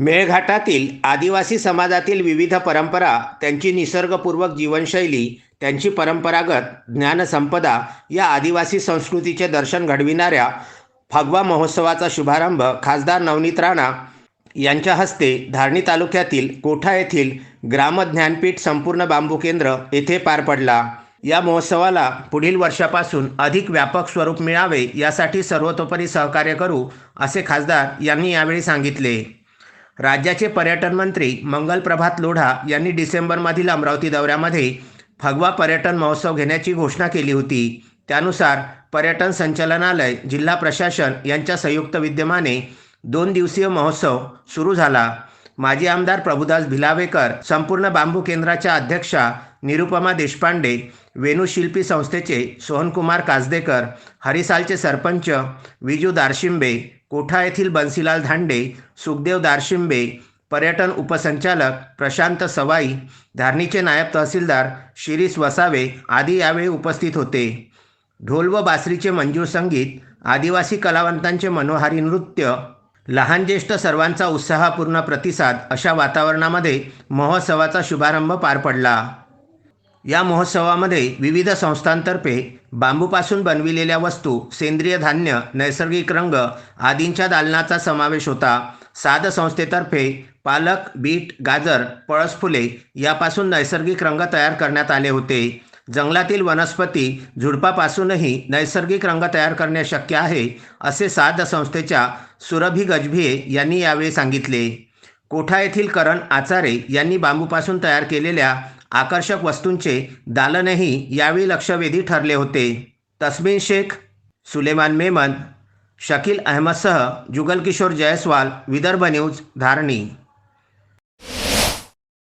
मेळघाटातील आदिवासी समाजातील विविध परंपरा त्यांची निसर्गपूर्वक जीवनशैली त्यांची परंपरागत ज्ञानसंपदा या आदिवासी संस्कृतीचे दर्शन घडविणाऱ्या फगवा महोत्सवाचा शुभारंभ खासदार नवनीत राणा यांच्या हस्ते धारणी तालुक्यातील कोठा येथील ग्रामज्ञानपीठ संपूर्ण बांबू केंद्र येथे पार पडला. या महोत्सवाला पुढील वर्षापासून अधिक व्यापक स्वरूप मिळावे यासाठी सर्वतोपरी सहकार्य करू असे खासदार यांनी यावेळी सांगितले. राज्याचे पर्यटन मंत्री मंगल प्रभात लोढा यांनी डिसेंबरमधील अमरावती दौऱ्यामध्ये फगवा पर्यटन महोत्सव घेण्याची घोषणा केली होती. त्यानुसार पर्यटन संचालनालय जिल्हा प्रशासन यांच्या संयुक्त विद्यमाने दोन दिवसीय महोत्सव सुरू झाला. माजी आमदार प्रभुदास भिलावेकर संपूर्ण बांबू केंद्राच्या अध्यक्षा निरुपमा देशपांडे वेणुशिल्पी संस्थेचे सोहनकुमार कासदेकर हरिसालचे सरपंच विजू दारशिंबे कोठा येथील बन्सीलाल धांडे सुखदेव दारशिंबे पर्यटन उपसंचालक प्रशांत सवाई धारणीचे नायब तहसीलदार शिरीष वसावे आदी यावेळी उपस्थित होते. ढोल व बासरीचे मंजूर संगीत आदिवासी कलावंतांचे मनोहारी नृत्य लहान ज्येष्ठ सर्वांचा उत्साहपूर्ण प्रतिसाद अशा वातावरणामध्ये महोत्सवाचा शुभारंभ पार पडला. या महोत्सवामध्ये विविध संस्थांतर्फे बांबूपासून बनविलेल्या वस्तू सेंद्रिय धान्य नैसर्गिक रंग आदींच्या दालनाचा समावेश होता. साध संस्थेतर्फे पालक बीट गाजर पळसफुले यापासून नैसर्गिक रंग तयार करण्यात आले होते. जंगलातील वनस्पती झुडपापासूनही नैसर्गिक रंग तयार करणे शक्य आहे असे साध संस्थेच्या सुरभी गजभिये यांनी यावेळी सांगितले. कोठा येथील करण आचारे यांनी बांबूपासून तयार केलेल्या आकर्षक वस्तूंचे दालनही यावेळी लक्षवेधी ठरले होते. तस्मिन शेख सुलेमान मेमन शकील अहमदसह जुगलकिशोर जयस्वाल विदर्भ न्यूज धारणी.